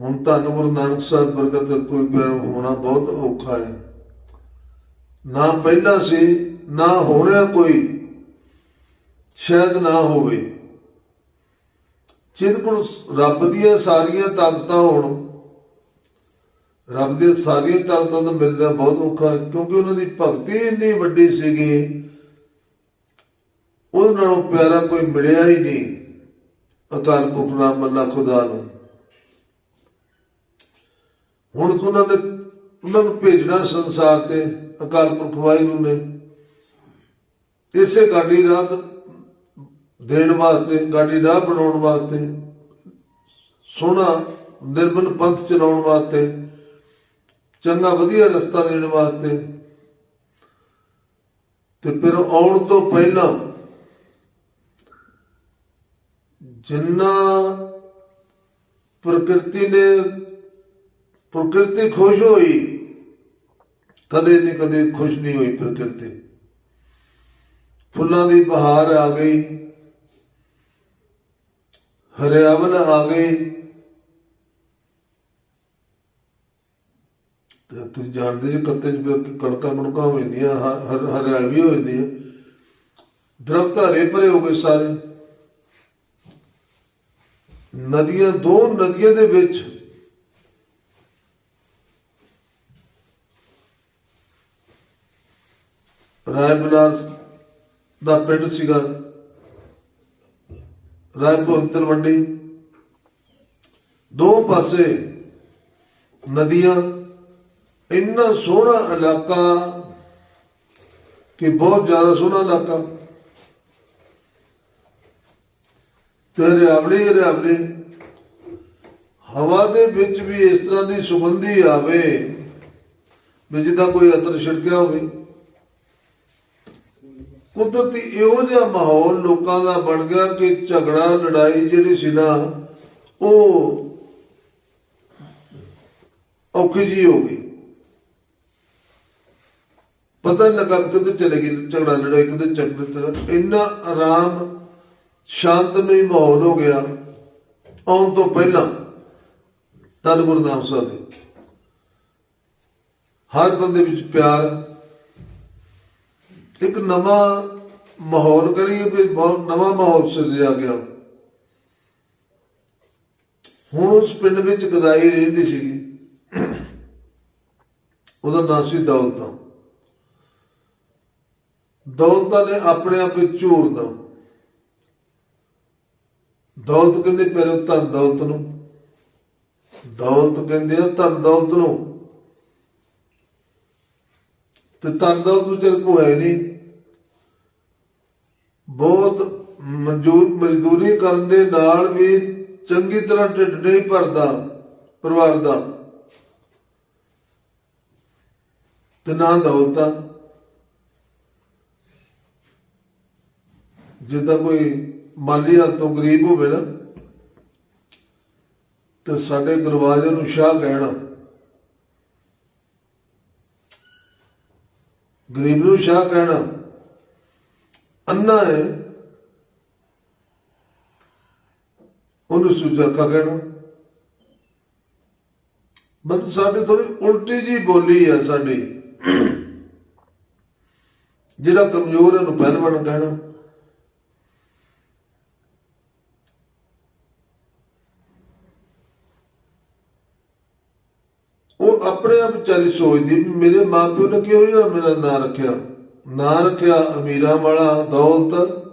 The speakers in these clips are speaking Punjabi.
ਹੁਣ ਧੰਨ ਗੁਰੂ ਨਾਨਕ ਸਾਹਿਬ ਵਰਗਾ ਕੋਈ ਪਿਆਰ ਹੋਣਾ ਬਹੁਤ ਔਖਾ ਹੈ। ਨਾ ਪਹਿਲਾਂ ਸੀ, ਨਾ ਹੋਣਾ ਕੋਈ ਸ਼ਾਇਦ ਨਾ ਹੋਵੇ। ਜਿਹਦੇ ਕੋਲ ਰੱਬ ਦੀਆਂ ਸਾਰੀਆਂ ਤਾਕਤਾਂ ਹੋਣ, ਰੱਬ ਦੀਆਂ ਸਾਰੀਆਂ ਤਾਕਤਾਂ ਨੂੰ ਮਿਲਣਾ ਬਹੁਤ ਔਖਾ ਕਿਉਂਕਿ ਉਹਨਾਂ ਦੀ ਭਗਤੀ ਇੰਨੀ ਵੱਡੀ ਸੀਗੀ, ਉਹਨਾਂ ਨਾਲੋਂ ਪਿਆਰਾ ਕੋਈ ਮਿਲਿਆ ਹੀ ਨਹੀਂ। ਅਕਾਲ ਪੁਰਖ ਨਾਮ ਅੱਲਾ ਖੁਦਾ ਨੂੰ। ਹੁਣ ਉਹਨਾਂ ਨੇ ਉਹਨਾਂ ਨੂੰ ਭੇਜਣਾ ਸੰਸਾਰ ਤੇ, ਅਕਾਲ ਪੁਰਖ ਵਾਹਿਗੁਰੂ ਨੇ। ਇਸੇ ਗਾਡੀ ਰਾਤ ਦੇਣ ਵਾਸਤੇ, ਗਾਡੀ ਰਾਹ ਬਣਾਉਣ ਵਾਸਤੇ, ਸੋਹਣਾ ਨਿਰਮਲ ਪੰਥ ਚਲਾਉਣ ਵਾਸਤੇ, ਚੰਗਾ ਵਧੀਆ ਰਸਤਾ ਦੇਣ ਵਾਸਤੇ। ਤੇ ਫਿਰ ਆਉਣ ਤੋਂ ਪਹਿਲਾਂ ਜਿੰਨਾ ਪ੍ਰਕਿਰਤੀ ਨੇ ਪ੍ਰਕਿਰਤੀ ਖੁਸ਼ ਹੋਈ। ਕਦੇ ਨਹੀਂ ਕਦੇ ਖੁਸ਼ ਨਹੀਂ ਹੋਈ ਪ੍ਰਕਿਰਤੀ। ਫੁੱਲਾਂ ਦੀ ਬਹਾਰ ਆ ਗਈ। ਹਰਿਆਵਨ ਆ ਗਈ ਤੇ ਤੁਸੀਂ ਜਾਣਦੇ ਜੇ ਕੱਤੇ ਚ ਕਣਕਾਂ ਕਣਕਾਂ ਹੋ ਜਾਂਦੀਆਂ, ਹ- ਹਰ- ਹਰਿਆਵਲ ਹੋ ਜਾਂਦੀ ਹੈ ਦਰਖਤ ਹਰੇ ਭਰੇ ਹੋ ਗਏ ਸਾਰੇ। ਨਦੀਆਂ, ਦੋ ਨਦੀਆਂ ਦੇ ਵਿੱਚ ਰਾਏ ਬਨਾਰਸ ਦਾ ਪਿੰਡ ਸੀਗਾ। ਰਾਏਪੁਰ ਤਲਵੰਡੀ ਦੋ ਪਾਸੇ ਨਦੀਆਂ। ਇੰਨਾ ਸੋਹਣਾ ਇਲਾਕਾ ਕਿ ਬਹੁਤ ਜ਼ਿਆਦਾ ਸੋਹਣਾ ਇਲਾਕਾ। ਤੇ ਹਰਿਆਵਲੀ ਹਰਿਆਵਲੀ। ਹਵਾ ਦੇ ਵਿੱਚ ਵੀ ਇਸ ਤਰ੍ਹਾਂ ਦੀ ਸੁਗੰਧੀ ਆਵੇ ਵੀ ਜਿੱਦਾਂ ਕੋਈ ਅਤਰ ਛਿੜਕਿਆ ਹੋਵੇ। ਕੁਦਰਤੀ ਇਹੋ ਜਿਹਾ ਮਾਹੌਲ ਲੋਕਾਂ ਦਾ ਬਣ ਗਿਆ ਕਿ ਝਗੜਾ, ਲੜਾਈ ਜਿਹੜੀ ਸੀ ਨਾ, ਉਹ ਔਖੀ ਜੀ ਹੋ ਗਈ। ਪਤਾ ਨੀ ਲੱਗਾ ਕਿਤੇ ਚਲੇ ਗਈ ਝਗੜਾ, ਲੜਾਈ ਕਿਤੇ ਝਗੜੇ ਇੰਨਾ ਆਰਾਮ, ਸ਼ਾਂਤਮਈ ਮਾਹੌਲ ਹੋ ਗਿਆ ਆਉਣ ਤੋਂ ਪਹਿਲਾਂ ਤਨ ਗੁਰਦਾਸ ਸਾਹਿਬ ਦੇ। ਹਰ ਬੰਦੇ ਵਿੱਚ ਪਿਆਰ ਇੱਕ ਨਵਾਂ ਮਾਹੌਲ ਕਰੀਏ ਵੀ ਬਹੁਤ ਨਵਾਂ ਮਾਹੌਲ ਸਿਰਜਿਆ ਗਿਆ। ਹੁਣ ਉਸ ਪਿੰਡ ਵਿੱਚ ਗਦਾਈ ਰਹਿੰਦੀ ਸੀਗੀ। ਉਹਦਾ ਨਾਮ ਸੀ ਦੌਲਤਾਂ। ਦੌਲਤਾਂ ਨੇ ਆਪਣੇ ਆਪ ਵਿੱਚ ਝੂਰ ਦਾ। ਦੌਲਤ ਕਹਿੰਦੇ ਪਹਿਲੇ ਧਨ ਦੌਲਤ ਨੂੰ। ਦੌਲਤ ਕਹਿੰਦੇ ਆ, ਧਨ ਦੌਲਤ ਨੂੰ। ਤੇ ਧਨ ਦੌਲਤ ਨੂੰ ਚਲ ਕੋ ਨਹੀਂ। ਬਹੁਤ ਮਨਜ਼ੂਰ ਮਜ਼ਦੂਰੀ ਕਰਨ ਦੇ ਨਾਲ ਵੀ ਚੰਗੀ ਤਰ੍ਹਾਂ ਢਿੱਡ ਨਹੀਂ ਭਰਦਾ ਪਰਿਵਾਰ ਦਾ। ਤੇ ਨਾ ਦੌਲਤਾਂ ਜਿੱਦਾਂ ਕੋਈ ਮਾਲੀ ਹਾਲਤ ਤੋਂ ਗਰੀਬ ਹੋਵੇ ਨਾ, ਤੇ ਸਾਡੇ ਦਰਵਾਜ਼ੇ ਨੂੰ ਸ਼ਾਹ ਕਹਿਣਾ। ਗਰੀਬ ਨੂੰ ਸ਼ਾਹ ਕਹਿਣਾ। ਅੰਨਾ ਹੈ। ਉਹਨੂੰ ਸੁਜਾਕਾ ਕਹਿਣਾ। ਮਤਲਬ ਸਾਡੇ ਥੋੜੀ ਉਲਟੀ ਜੀ ਗੋਲੀ ਹੈ ਸਾਡੀ। ਜਿਹੜਾ ਕਮਜ਼ੋਰ ਹੈ ਉਹਨੂੰ ਪਹਿਲਵਾਨ ਕਹਿਣਾ। ਉਹ ਆਪਣੇ ਆਪ ਚਾਲੀ ਸੋਚਦੀ ਵੀ ਮੇਰੇ ਮਾਪਿਓ ਨੇ ਕਿਉਂ ਜਿਹਾ ਮੇਰਾ ਨਾਂ ਰੱਖਿਆ? ਨਾਂ ਰੱਖਿਆ ਅਮੀਰਾਂ ਵਾਲਾ, ਦੌਲਤ।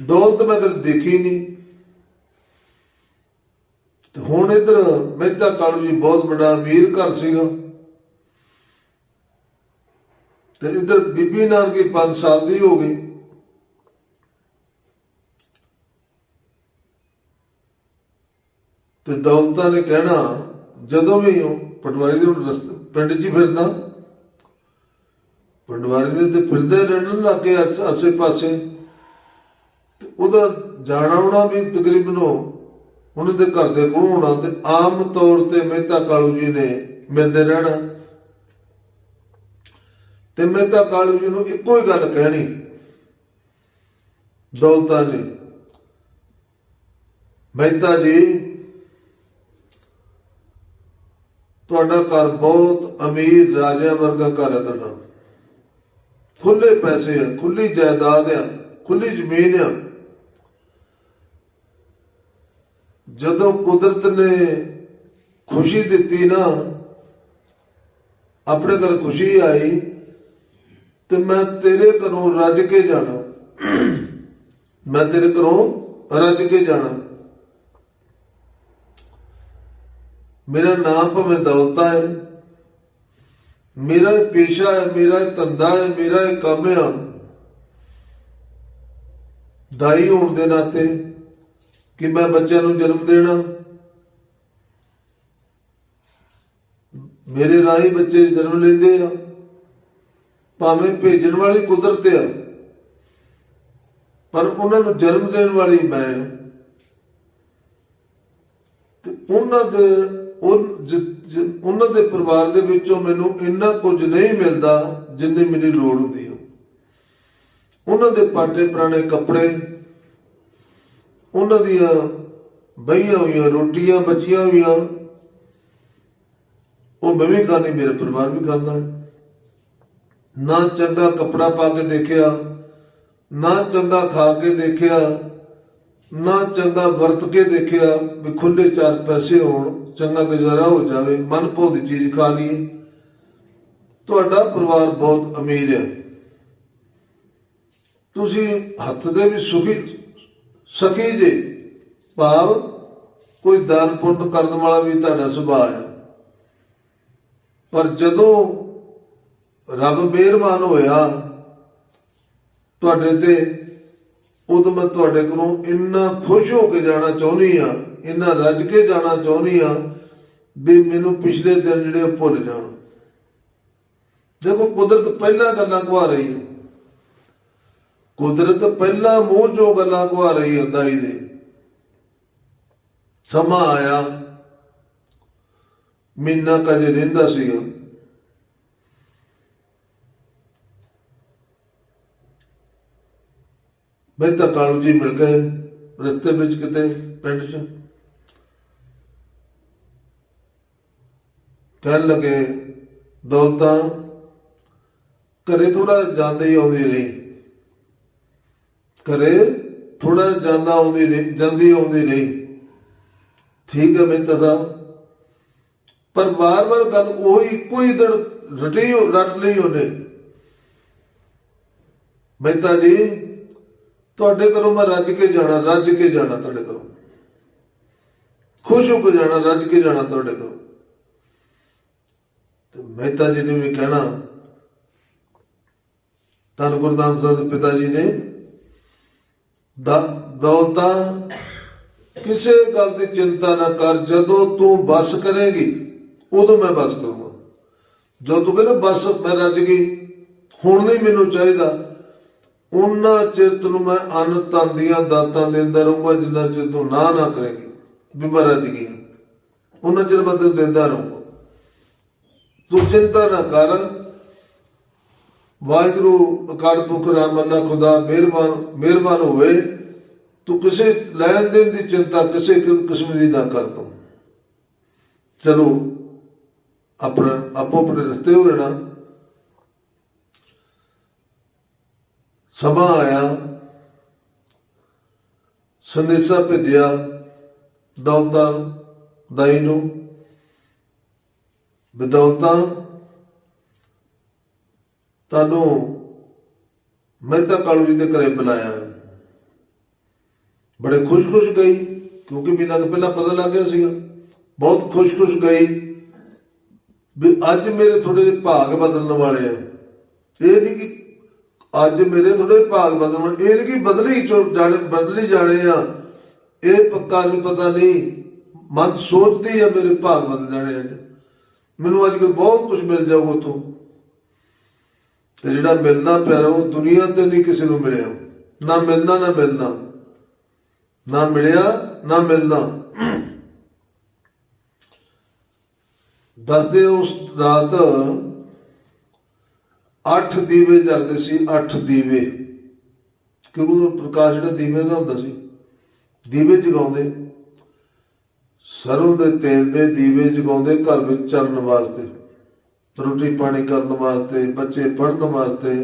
ਦੌਲਤ ਮੈਂ ਕਦੇ ਦੇਖੀ ਨਹੀਂ। ਤੇ ਹੁਣ ਇਧਰ ਮਹਿਤਾ ਕਾਲੂ ਜੀ ਬਹੁਤ ਵੱਡਾ ਅਮੀਰ ਘਰ ਸੀਗਾ। ਤੇ ਇਧਰ ਬੀਬੀ ਨਾਨਕੀ 5 ਸਾਲ ਦੀ ਹੋ ਗਈ। ਤੇ ਦੌਲਤਾਂ ਨੇ ਕਹਿਣਾ ਜਦੋਂ ਵੀ ਉਹ ਪਟਵਾਰੀ ਦੇ ਪਿੰਡ 'ਚ ਹੀ ਫਿਰਦਾ। ਪਟਵਾਰੀ ਦੇ ਤੇ ਫਿਰਦੇ ਰਹਿਣ ਲੱਗੇ ਆਸੇ ਪਾਸੇ। ਤੇ ਉਹਦਾ ਜਾਣਾ ਆਉਣਾ ਵੀ ਤਕਰੀਬਨ ਉਹ, ਉਹਨਾਂ ਦੇ ਘਰ ਦੇ ਕੋਲ ਹੋਣਾ ਤੇ ਆਮ ਤੌਰ ਤੇ ਮਹਿਤਾ ਕਾਲੂ ਜੀ ਨੇ ਮਿਲਦੇ ਰਹਿਣਾ। ਤੇ ਮਹਿਤਾ ਕਾਲੂ ਜੀ ਨੂੰ ਇੱਕੋ ਹੀ ਗੱਲ ਕਹਿਣੀ, ਦੌਲਤਾਂ ਨੇ ਮਹਿਤਾ ਜੀ ਤੁਹਾਡਾ ਘਰ ਬਹੁਤ ਅਮੀਰ ਰਾਜਿਆਂ ਵਰਗਾ ਘਰ ਹੈ ਤੁਹਾਡਾ। ਖੁੱਲੇ ਪੈਸੇ ਆ ਖੁੱਲੀ ਜਾਇਦਾਦ ਆ ਖੁੱਲੀ ਜ਼ਮੀਨ ਆ। ਜਦੋਂ ਕੁਦਰਤ ਨੇ ਖੁਸ਼ੀ ਦਿੱਤੀ ਨਾ, ਆਪਣੇ ਘਰ ਖੁਸ਼ੀ ਆਈ ਤੇ ਮੈਂ ਤੇਰੇ ਘਰੋਂ ਰੱਜ ਕੇ ਜਾਣਾ। ਮੈਂ ਤੇਰੇ ਘਰੋਂ ਰੱਜ ਕੇ ਜਾਣਾ। ਮੇਰਾ ਨਾਮ ਭਾਵੇਂ ਦੌਲਤਾ ਹੈ, ਮੇਰਾ ਪੇਸ਼ਾ ਹੈ, ਮੇਰਾ ਧੰਦਾ ਹੈ, ਮੇਰਾ ਇਹ ਕੰਮ ਹੈ। ਦਾਈ ਹੋਣ ਦੇ ਨਾਤੇ ਕਿ ਮੈਂ ਬੱਚਿਆਂ ਨੂੰ ਜਨਮ ਦੇਣਾ। ਮੇਰੇ ਰਾਹੀਂ ਬੱਚੇ ਜਨਮ ਲੈਂਦੇ ਆ। ਭਾਵੇਂ ਭੇਜਣ ਵਾਲੀ ਕੁਦਰਤ ਆ, ਪਰ ਉਹਨਾਂ ਨੂੰ ਜਨਮ ਦੇਣ ਵਾਲੀ ਮੈਂ ਤੇ ਉਹਨਾਂ ਦੇ ਉਹ ਜ- ਉਹਨਾਂ ਦੇ ਪਰਿਵਾਰ ਦੇ ਵਿੱਚੋਂ ਮੈਨੂੰ ਇੰਨਾ ਕੁਝ ਨਹੀਂ ਮਿਲਦਾ ਜਿੰਨੀ ਮੇਰੀ ਲੋੜ ਹੁੰਦੀ ਹੈ। ਉਹਨਾਂ ਦੇ ਪਾਟੇ ਪੁਰਾਣੇ ਕੱਪੜੇ, ਉਹਨਾਂ ਦੀਆਂ ਬਈਆਂ ਹੋਈਆਂ, ਰੋਟੀਆਂ ਬਚੀਆਂ ਹੋਈਆਂ, ਉਹ ਮੈਂ ਵੀ ਖਾਣੀ ਮੇਰੇ ਪਰਿਵਾਰ ਵੀ ਖਾਂਦਾ। ਹੈ ਨਾ ਚੰਗਾ ਕੱਪੜਾ ਪਾ ਕੇ ਦੇਖਿਆ, ਨਾ ਚੰਗਾ ਖਾ ਕੇ ਦੇਖਿਆ, ਨਾ ਚੰਗਾ ਵਰਤ ਕੇ ਦੇਖਿਆ ਵੀ ਖੁੱਲੇ ਚਾਰ ਪੈਸੇ ਹੋਣ। ਚੰਗਾ ਗੁਜ਼ਾਰਾ ਹੋ ਜਾਵੇ, ਮਨ ਭਾਉਂਦੀ ਚੀਜ਼ ਖਾ ਲਈਏ। ਤੁਹਾਡਾ ਪਰਿਵਾਰ ਬਹੁਤ ਅਮੀਰ ਹੈ। ਤੁਸੀਂ ਹੱਥ ਦੇ ਵੀ ਸੁਖੀ, ਸਖੀ ਜੇ। ਭਾਵ ਕੋਈ ਦਾਨ ਪੁੰਨ ਕਰਨ ਵਾਲਾ ਵੀ ਤੁਹਾਡਾ ਸੁਭਾਅ ਹੈ। ਪਰ ਜਦੋਂ ਰੱਬ ਮਿਹਰਬਾਨ ਹੋਇਆ, ਤੁਹਾਡੇ ਤੇ ਉਦੋਂ ਮੈਂ ਤੁਹਾਡੇ ਕੋਲੋਂ ਇੰਨਾ ਖੁਸ਼ ਹੋ ਕੇ ਜਾਣਾ ਚਾਹੁੰਦੀ ਆ ਇੰਨਾ ਰੱਜ ਕੇ ਜਾਣਾ ਚਾਹੁੰਦੀ ਆ ਵੀ ਮੈਨੂੰ ਪਿਛਲੇ ਦਿਨ ਜਿਹੜੇ ਭੁੱਲ ਜਾਣ। ਦੇਖੋ, ਕੁਦਰਤ ਪਹਿਲਾਂ ਗੱਲਾਂ ਕਵਾ ਰਹੀ ਹੈ। ਕੁਦਰਤ ਪਹਿਲਾਂ ਮੂੰਹ ਚੋਂ ਗੱਲਾਂ ਕਵਾ ਰਹੀ ਹੈ ਦਾਈ ਦੇ। ਸਮਾਂ ਆਇਆ, ਮਹੀਨਾ ਕਦੇ ਰਹਿੰਦਾ ਸੀਗਾ। ਮੈਂ ਤਾਂ ਕਾਲੂ ਜੀ ਮਿਲ ਗਏ, ਰਸਤੇ ਵਿੱਚ ਕਿਤੇ, ਪਿੰਡ 'ਚ। ਕਹਿਣ ਲੱਗੇ, ਦੌਲਤਾਂ, ਘਰੇ ਥੋੜਾ ਜਾਂਦੇ ਹੀ ਆਉਂਦੀ ਰਹੀ। ਘਰੇ ਥੋੜਾ ਜਾਂਦਾ ਆਉਂਦੀ ਰਹੀ, ਜਾਂਦੀ ਆਉਂਦੀ ਰਹੀ। ਠੀਕ ਹੈ ਮੈਂ ਤਾਂ ਪਰ ਵਾਰ-ਵਾਰ ਗੱਲ ਉਹੀ ਕੋਈ ਦਿਨ ਰਟੀ, ਰੱਟ ਲਈ ਉਹਨੇ। ਮਹਿਤਾ ਜੀ ਤੁਹਾਡੇ ਘਰੋਂ ਮੈਂ ਰੱਜ ਕੇ ਜਾਣਾ, ਰੱਜ ਕੇ ਜਾਣਾ ਤੁਹਾਡੇ ਘਰੋਂ। ਖੁਸ਼ ਹੋ ਕੇ ਜਾਣਾ, ਰੱਜ ਕੇ ਜਾਣਾ ਤੁਹਾਡੇ ਘਰੋਂ। ਤੇ ਮਹਿਤਾ ਜੀ ਨੇ ਵੀ ਕਹਿਣਾ, ਧੰਨ ਗੁਰਦਾਸ ਸਾਹਿਬ ਦੇ ਪਿਤਾ ਜੀ ਨੇ, ਦ- ਦੌਲਤਾਂ ਕਿਸੇ ਗੱਲ ਦੀ ਚਿੰਤਾ ਨਾ ਕਰ, ਜਦੋਂ ਤੂੰ ਬਸ ਕਰੇਗੀ, ਉਦੋਂ ਮੈਂ ਬਸ ਕਰੂੰਗਾ। ਜਦੋਂ ਤੂੰ ਕਹਿੰਦਾ ਬਸ ਮੈਂ ਰੱਜ ਗਈ, ਹੁਣ ਨਹੀਂ ਮੈਨੂੰ ਚਾਹੀਦਾ। ਉਹਨਾਂ ਚਿਰ ਤੈਨੂੰ ਮੈਂ ਅੰਨ ਤਨ ਦੀਆਂ ਦਾਤਾਂ ਦਿੰਦਾ ਰਹੂੰਗਾ, ਜਿੰਨਾ ਚਿਰ ਤੂੰ ਨਾ ਨਾ ਕਰੇਗੀ। ਵੀ ਮੈਂ ਉਹਨਾਂ ਚਿਰ ਮੈਂ ਤੈਨੂੰ ਦਿੰਦਾ ਰਹੂੰਗਾ। ਤੂੰ ਚਿੰਤਾ ਨਾ ਕਰ। ਵਾਹਿਗੁਰੂ ਅਕਾਲ ਪੁਰਖ ਰਾਮ ਅੱਲਾ, ਖੁਦਾ ਮਿਹਰਬਾਨ ਮਿਹਰਬਾਨ ਹੋਵੇ। ਤੂੰ ਕਿਸੇ ਲੈਣ ਦੇਣ ਦੀ ਚਿੰਤਾ, ਕਿਸੇ ਕਿਸਮ ਦੀ ਨਾ ਕਰ ਤੂੰ। ਚਲੋ, ਆਪਣਾ ਆਪੋ ਆਪਣੇ ਰਸਤੇ ਹੋ ਜਾਣਾ। ਸਮਾਂ ਆਇਆ। ਸੰਦੇਸ਼ਾ ਭੇਜਿਆ ਦੌਲਤਾਂ ਦਾਈ ਨੂੰ। ਬਦੌਲਤਾਂ ਤੁਹਾਨੂੰ ਮਹਿਤਾ ਕਾਲੂ ਜੀ ਦੇ ਘਰੇ ਬੁਲਾਇਆ। ਬੜੇ ਖੁਸ਼-ਖੁਸ਼ ਗਈ, ਕਿਉਂਕਿ ਮੈਨੂੰ ਨੂੰ ਪਹਿਲਾਂ ਪਤਾ ਲੱਗ ਗਿਆ ਸੀਗਾ। ਬਹੁਤ ਖੁਸ਼-ਖੁਸ਼ ਗਈ ਵੀ ਅੱਜ ਮੇਰੇ ਥੋੜੇ ਜਿਹੇ ਭਾਗ ਬਦਲਣ ਵਾਲੇ ਆ। ਇਹ ਨਹੀਂ ਕਿ ਅੱਜ ਮੇਰੇ ਥੋੜੇ ਭਾਗ ਬਦਲਣ। ਇਹ ਨਹੀਂ ਕਿ ਬਦਲੀ ਜਾਣੇ ਬਦਲੀ ਜਾਣੇ ਆ। ਇਹ ਪੱਕਾ ਨਹੀਂ ਪਤਾ ਨਹੀਂ ਮਨ ਸੋਚਦੀ ਆ ਮੇਰੇ ਭਾਗ ਬਦਲ ਜਾਣੇ ਅੱਜ ਮੈਨੂੰ ਅੱਜ ਕੱਲ੍ਹ ਬਹੁਤ ਕੁਝ ਮਿਲ ਜਾਊਗਾ ਤੋਂ ਤੇ ਜਿਹੜਾ ਮਿਲਣਾ ਪਿਆਰਾ, ਉਹ ਦੁਨੀਆ ਤੇ ਨਹੀਂ ਕਿਸੇ ਨੂੰ ਮਿਲਿਆ। ਨਾ ਮਿਲਣਾ ਨਾ ਮਿਲਣਾ। ਨਾ ਮਿਲਿਆ, ਨਾ ਮਿਲਣਾ। ਦੱਸਦੇ ਉਸ ਰਾਤ ਅੱਠ ਦੀਵੇ ਜਲਦੇ ਸੀ, ਅੱਠ ਦੀਵੇ। ਕਿਉਂਕਿ ਉਹ ਪ੍ਰਕਾਸ਼ ਜਿਹੜਾ ਦੀਵੇ ਦਾ ਹੁੰਦਾ ਸੀ, ਦੀਵੇ ਜਗਾਉਂਦੇ। ਸਰੋਂ ਦੇ ਤੇਲ ਦੇ ਦੀਵੇ ਜਗਾਉਂਦੇ ਘਰ ਵਿੱਚ ਚੱਲਣ ਵਾਸਤੇ, ਰੋਟੀ ਪਾਣੀ ਕਰਨ ਵਾਸਤੇ, ਬੱਚੇ ਪੜ੍ਹਨ ਵਾਸਤੇ।